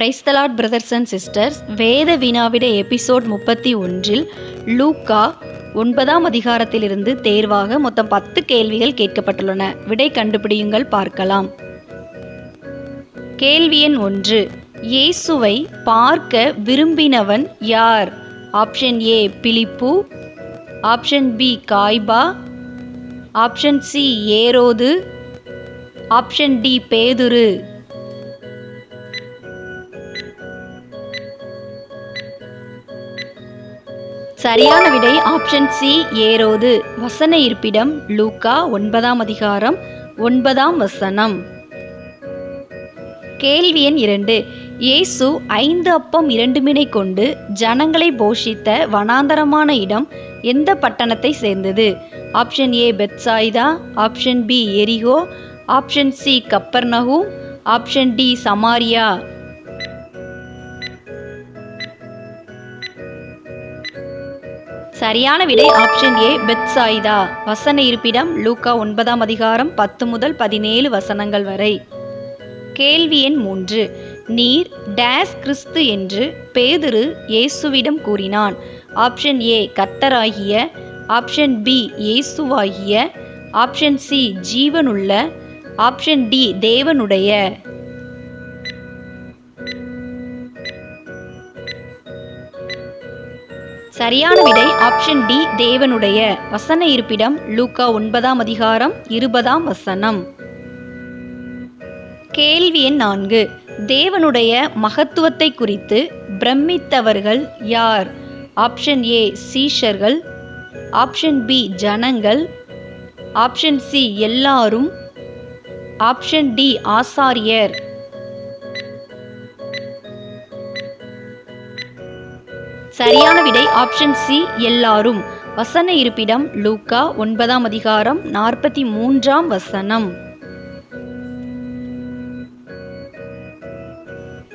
Praise the Lord brothers and sisters வேத வினாவிட episode முப்பத்தி ஒன்றில் லூக்கா ஒன்பதாம் அதிகாரத்திலிருந்து தேர்வாக மொத்தம் பத்து கேள்விகள் கேட்கப்பட்டுள்ளன. விடை கண்டுபிடியுங்கள் பார்க்கலாம். கேள்வி எண் ஒன்று. இயேசுவை பார்க்க விரும்பினவன் யார்? ஆப்ஷன் ஏ பிலிப்பு. ஆப்ஷன் பி காய்பா. ஆப்ஷன் சி ஏரோது. ஆப்ஷன் டி பேதுரு. சரியான விடை ஆப்ஷன் சி ஏரோது வசன இருப்பிடம் லூக்கா ஒன்பதாம் அதிகாரம் ஒன்பதாம் வசனம். கேள்வி எண் இரண்டு. இயேசு ஐந்து அப்பம் இரண்டு மினை கொண்டு ஜனங்களை போஷித்த வனாந்தரமான இடம் எந்த பட்டணத்தை சேர்ந்தது? ஆப்ஷன் ஏ பெட்சாய்தா ஆப்ஷன் பி எரிகோ ஆப்ஷன் சி கப்பர்னஹூ ஆப்ஷன் டி சமாரியா. சரியான விடை ஆப்ஷன் ஏ பெத்சாய்தா. வசன இருப்பிடம் லூக்கா ஒன்பதாம் அதிகாரம் பத்து முதல் பதினேழு வசனங்கள் வரை. கேள்வி எண் மூன்று. நீர் டேஸ் கிறிஸ்து என்று பேதுரு இயேசுவிடம் கூறினான். ஆப்ஷன் ஏ கத்தராகிய ஆப்ஷன் பி இயேசுவாகிய. ஆப்ஷன் சி ஜீவனுள்ள. ஆப்ஷன் டி தேவனுடைய. சரியான விடை ஆப்ஷன் டி தேவனுடைய. வசன இருப்பிடம் லூக்கா ஒன்பதாம் அதிகாரம் இருபதாம் வசனம். கேள்வி எண் நான்கு. தேவனுடைய மகத்துவத்தை குறித்து பிரமித்தவர்கள் யார்? ஆப்ஷன் ஏ சீஷர்கள். ஆப்ஷன் பி ஜனங்கள். ஆப்ஷன் சி எல்லாரும். ஆப்ஷன் டி ஆசாரியர். சரியான விடை ஆப்ஷன் சி எல்லாரும். வசன இருப்பிடம் லூக்கா ஒன்பதாம் அதிகாரம் நாற்பத்தி மூன்றாம் வசனம்.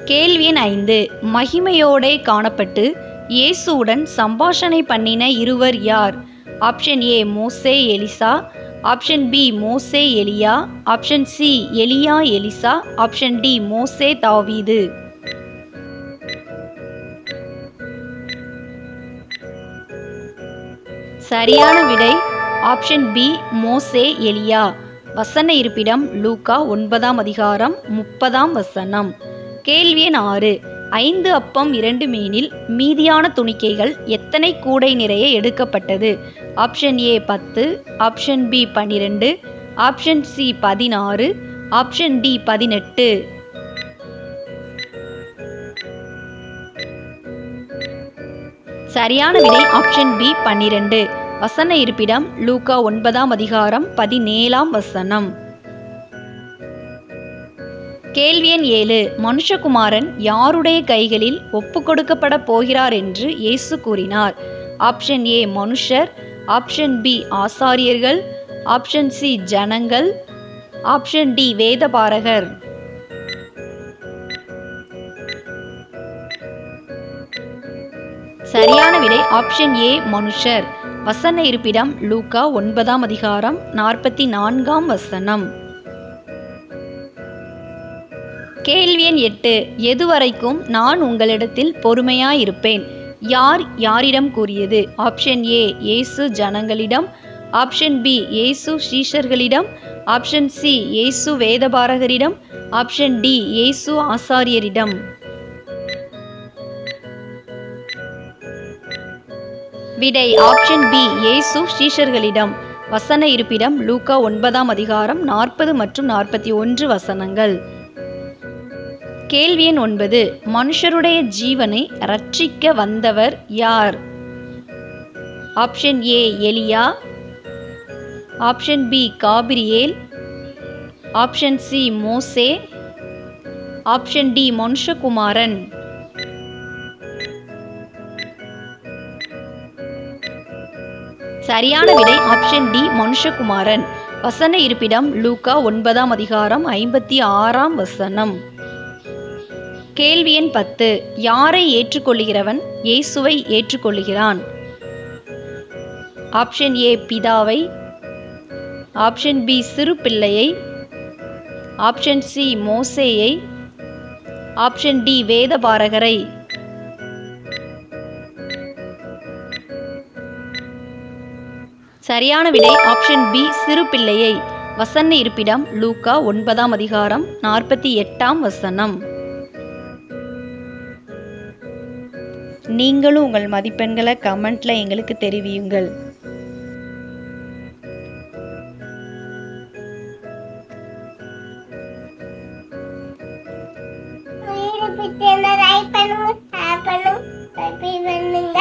கேள்வி எண் ஐந்து. மகிமையோடே காணப்பட்டு இயேசுவுடன் சம்பாஷணை பண்ணின இருவர் யார்? ஆப்ஷன் ஏ மோசே எலிசா. ஆப்ஷன் பி மோசே எலியா. ஆப்ஷன் சி எலியா எலிசா. ஆப்ஷன் டி மோசே தாவீது. சரியான விடை. ஆப்ஷன் பி மோசே எலியா. வசன இருப்பிடம் லூக்கா ஒன்பதாம் அதிகாரம் முப்பதாம் வசனம். கேள்வி எண் ஆறு. ஐந்து அப்பம் இரண்டு மீனில் மீதியான துணிக்கைகள் எத்தனை கூடை நிறைய எடுக்கப்பட்டது? ஆப்ஷன் ஏ பத்து ஆப்ஷன் பி பன்னிரெண்டு ஆப்ஷன் சி பதினாறு ஆப்ஷன் டி பதினெட்டு. சரியான விடை ஆப்ஷன் பி பன்னிரெண்டு வசன இருப்பிடம் லூக்கா ஒன்பதாம் அதிகாரம் பதினேழாம் வசனம். கேள்வி எண் ஏழு. மனுஷகுமாரன் யாருடைய கைகளில் ஒப்பு கொடுக்கப்பட போகிறார் என்று இயேசு கூறினார். ஆப்ஷன் ஏ மனுஷர். ஆப்ஷன் பி ஆசாரியர்கள். ஆப்ஷன் சி ஜனங்கள். ஆப்ஷன் டி வேதபாரகர். சரியான விடை ஆப்ஷன் ஏ மனுஷர். வசன இருப்பிடம் லூக்கா ஒன்பதாம் அதிகாரம் நாற்பத்தி நான்காம் வசனம். கேள்வி எண் எட்டு எதுவரைக்கும் நான் உங்களிடத்தில் பொறுமையாயிருப்பேன்? யார் யாரிடம் கூறியது? ஆப்ஷன் ஏ ஏசு ஜனங்களிடம். ஆப்ஷன் பி ஏசு ஸ்ரீஷர்களிடம் ஆப்ஷன் சி ஏசு வேதபாரகரிடம். ஆப்ஷன் டி ஏசு ஆசாரியரிடம். விடை ஆப்ஷன் பி ஏசு ஸ்ரீஷர்களிடம். வசன இருப்பிடம் லூக்கா ஒன்பதாம் அதிகாரம் நாற்பது மற்றும் நாற்பத்தி ஒன்று வசனங்கள். கேள்வி எண் ஒன்பது மனுஷருடைய ஜீவனை ரட்சிக்க வந்தவர் யார்? ஆப்ஷன் ஏ எலியா. ஆப்ஷன் பி காபிரியேல். ஆப்ஷன் சி மோசே. ஆப்ஷன் டி மனுஷகுமாரன். சரியான விடை ஆப்ஷன் டி மனுஷகுமாரன். வசன இருப்பிடம் லூகா ஒன்பதாம் அதிகாரம் ஐம்பத்தி ஆறாம் வசனம். கேள்வி எண் பத்து. யாரை ஏற்றுக்கொள்கிறவன் இயேசுவை ஏற்றுக்கொள்கிறான் ஆப்ஷன் ஏ பிதாவை. ஆப்ஷன் பி சிறு பிள்ளையை. ஆப்ஷன் சி மோசேயை. ஆப்ஷன் டி வேத சரியான விடை ஆப்ஷன் பி சிறு பிள்ளையை. வசன இருப்பிடம் லூக்கா ஒன்பதாம் அதிகாரம் நாற்பத்தி எட்டாம் வசனம். நீங்களும் உங்கள் மதிப்பெண்களை கமெண்ட்ல எங்களுக்கு தெரிவியுங்கள். பண்ணுங்க